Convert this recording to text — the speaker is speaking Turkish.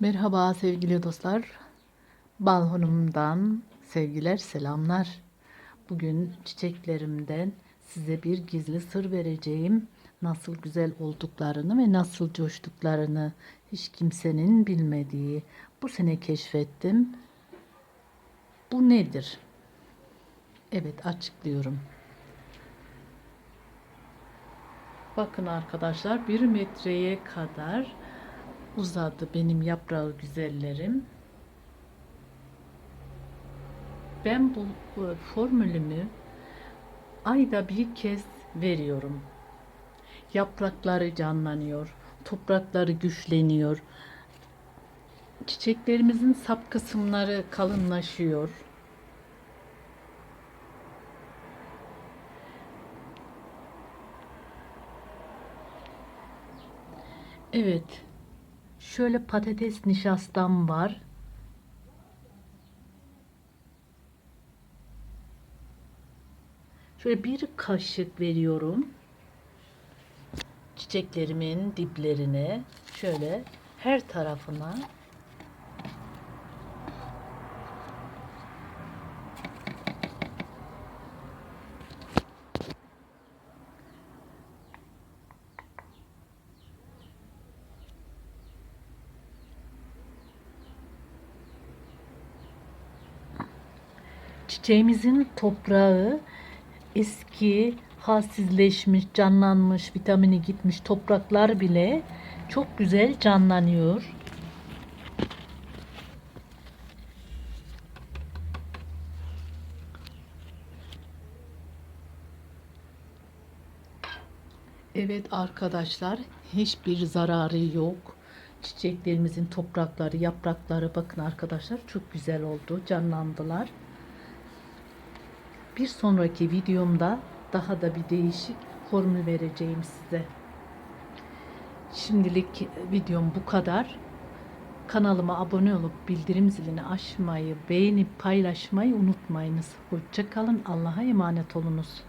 Merhaba sevgili dostlar. Balkonumdan sevgiler, selamlar. Bugün çiçeklerimden size bir gizli sır vereceğim. Nasıl güzel olduklarını ve nasıl coştuklarını hiç kimsenin bilmediği bu sene keşfettim. Bu nedir? Evet açıklıyorum. Bakın arkadaşlar bir metreye kadar uzadı benim yaprağı güzellerim. Ben bu formülümü ayda bir kez veriyorum. Yaprakları canlanıyor, toprakları güçleniyor. Çiçeklerimizin sap kısımları kalınlaşıyor. Evet. Şöyle patates nişastam var. Şöyle bir kaşık veriyorum. Çiçeklerimin diplerine şöyle her tarafına Çiçeğimizin toprağı eski, halsizleşmiş, canlanmış, vitamini gitmiş topraklar bile çok güzel canlanıyor. Evet arkadaşlar, hiçbir zararı yok. Çiçeklerimizin toprakları, yaprakları bakın arkadaşlar çok güzel oldu, canlandılar. Bir sonraki videomda daha da bir değişik formül vereceğim size. Şimdilik videom bu kadar. Kanalıma abone olup bildirim zilini açmayı, beğenip paylaşmayı unutmayınız. Hoşçakalın. Allah'a emanet olunuz.